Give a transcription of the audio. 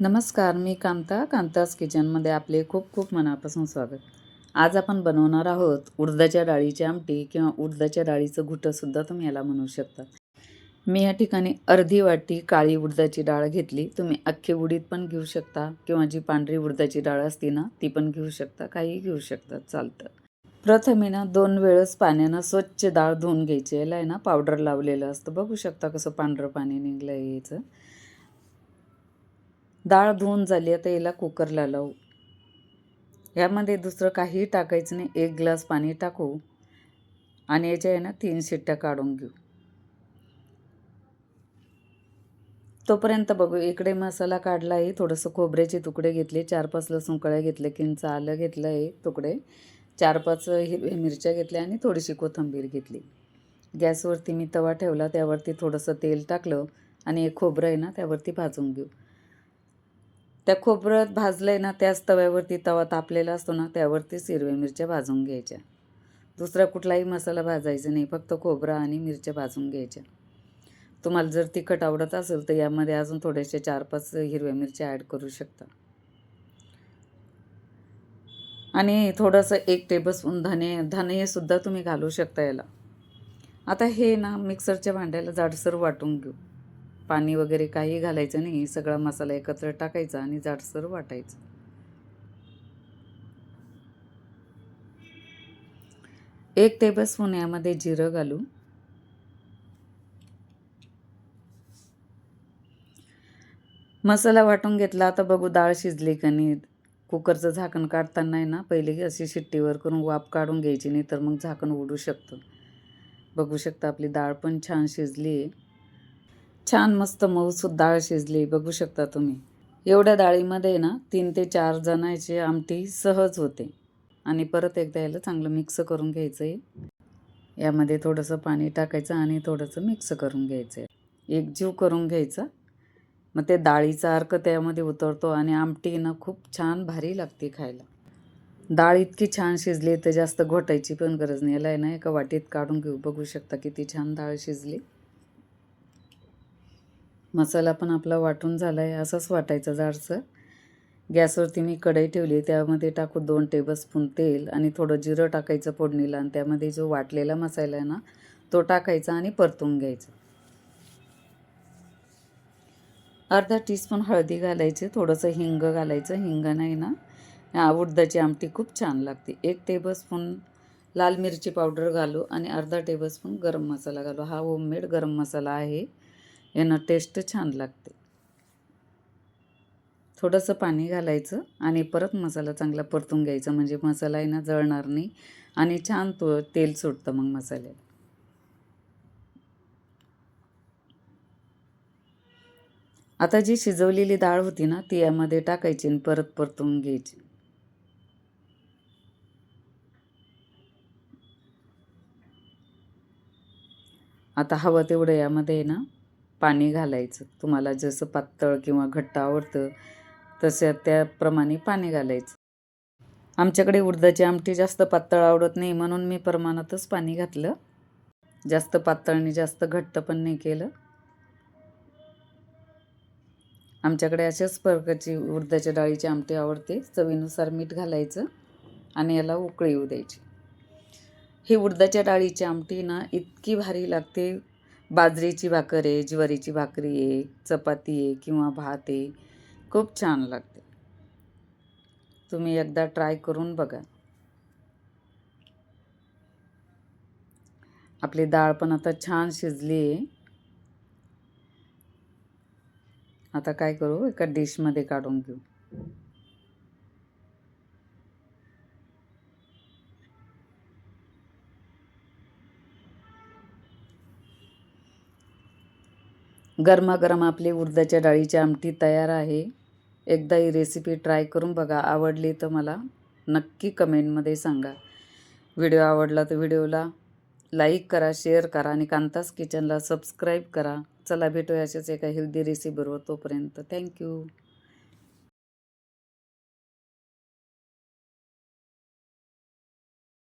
नमस्कार मी कांता कांतास किचनमध्ये आपले खूप खूप मनापासून स्वागत. आज आपण बनवणार आहोत उडदाच्या डाळीची आमटी किंवा उडदाच्या डाळीचं घुटंसुद्धा तुम्ही याला म्हणू शकता. मी या ठिकाणी अर्धी वाटी काळी उडदाची डाळ घेतली. तुम्ही अख्खी उडीद पण घेऊ शकता किंवा जी पांढरी उडदाची डाळ असते ना ती पण घेऊ शकता काहीही घेऊ शकता चालतं. प्रथमे ना दोन वेळेस पाण्यानं स्वच्छ डाळ धुवून घ्यायची. याला आहे ना पावडर लावलेलं असतं. बघू शकता कसं पांढरं पाणी निघलं यायचं डाळ धुवून झाली आता याला कुकरला लावू. ह्यामध्ये दुसरं काहीही टाकायचं नाही. एक ग्लास पाणी टाकू आणि याच्या आहे ना तीन शिट्ट्या काढून घेऊ. तोपर्यंत बघू इकडे मसाला काढला आहे थोडंसं खोबऱ्याचे तुकडे घेतले चार पाच लसूण कळ्या घेतले किंच आलं घेतलं आहे तुकडे. चार पाच हिरव्या मिरच्या घेतल्या आणि थोडीशी कोथंबीर घेतली. गॅसवरती मी तवा ठेवला त्यावरती थोडंसं तेल टाकलं आणि एक खोबरं आहे ना त्यावरती भाजून घेऊ. त्या खोबरं भाजलं आहे ना त्याच तव्यावरती तवा तापलेला असतो ना त्यावरतीच हिरव्या मिरच्या भाजून घ्यायच्या. दुसरा कुठलाही मसाला भाजायचा नाही फक्त खोबरं आणि मिरच्या भाजून घ्यायच्या. तुम्हाला जर तिखट आवडत असेल तर यामध्ये अजून थोड्याशा चार पाच हिरव्या मिरच्या ॲड करू शकता. आणि थोडंसं एक टेबलस्पून धने धनेसुद्धा तुम्ही घालू शकता याला. आता हे ना मिक्सरच्या भांड्याला जाडसर वाटून घेऊ. पाणी वगैरे काही घालायचं नाही. सगळा मसाला एकत्र टाकायचा आणि जाडसर वाटायचं. एक टेबलस्पून यामध्ये जिरं घालू मसाला वाटून घेतला. आता बघू डाळ शिजली का नाही. कुकरचं झाकण काढताना आहे ना पहिले अशी शिट्टीवर करून वाफ काढून घ्यायची नाही तर मग झाकण उडू शकतं. बघू शकता आपली डाळ पण छान शिजली आहे. छान मस्त मऊसूद डाळ शिजली बघू शकता तुम्ही. एवढ्या डाळीमध्ये ना तीन ते चार जणांची आमटी सहज होते. आणि परत एकदा याला चांगलं मिक्स करून घ्यायचं आहे यामध्ये थोडंसं पाणी टाकायचं आणि थोडंसं मिक्स करून घ्यायचं आहे एकजीव करून घ्यायचा. मग ते डाळीचा अर्क त्यामध्ये उतरतो आणि आमटी ना खूप छान भारी लागते खायला. डाळ इतकी छान शिजली तर जास्त घोटायची पण गरज नाही. याला आहे ना एका वाटीत काढून घेऊ. बघू शकता किती छान डाळ शिजली. मसाला पण आपला वाटून झाला आहे असंच वाटायचं जाडसं गॅसवरती मी कढई ठेवली त्यामध्ये टाकू दोन टेबलस्पून तेल आणि थोडं जिरं टाकायचं फोडणीला आणि त्यामध्ये जो वाटलेला मसाला आहे ना तो टाकायचा आणि परतून घ्यायचा. अर्धा टीस्पून हळदी घालायचे थोडंसं हिंग घालायचं. हिंग नाही ना उडदाची आमटी खूप छान लागते. एक टेबलस्पून लाल मिरची पावडर घालू आणि अर्धा टेबलस्पून गरम मसाला घालू. हा होममेड गरम मसाला आहे. यानं टेस्ट छान लागते. थोडंसं पाणी घालायचं आणि परत मसाला चांगला परतून घ्यायचा. म्हणजे मसाला आहे ना जळणार नाही आणि छान तो तेल सुटतं मग मसाल्याला आता जी शिजवलेली डाळ होती ना ती यामध्ये टाकायची आणि परत परतून घ्यायची. आता हवं तेवढं यामध्ये ना पाणी घालायचं. तुम्हाला जसं पातळ किंवा घट्ट आवडतं तसं त्याप्रमाणे पाणी घालायचं. आमच्याकडे उडदाची आमटी जास्त पातळ आवडत नाही म्हणून मी प्रमाणातच पाणी घातलं. जास्त पातळने जास्त घट्ट पण नाही केलं. आमच्याकडे अशाच प्रकारची उडदाच्या डाळीची आमटी आवडते. चवीनुसार मीठ घालायचं आणि याला उकळी येऊ द्यायची. ही उडदाच्या डाळीची आमटी ना इतकी भारी लागते. बाजरीची भाकर आहे ज्वारीची भाकरी आहे चपाती आहे किंवा भात आहे खूप छान लागते. तुम्ही एकदा ट्राय करून बघा. आपली डाळ पण आता छान शिजली आहे. आता काय करू? एका डिशमध्ये काढून घेऊ. गरमागरम आपली उडदाच्या डाळीची आमटी तयार आहे. एकदा ही रेसिपी ट्राय करून बघा. आवडली तर मला नक्की कमेंटमध्ये सांगा. व्हिडिओ आवडला तर व्हिडिओला लाईक करा शेअर करा आणि कांतास किचनला सबस्क्राईब करा. चला भेटूया अशाच एका हेल्दी रेसिपीबरोबर तोपर्यंत. थँक्यू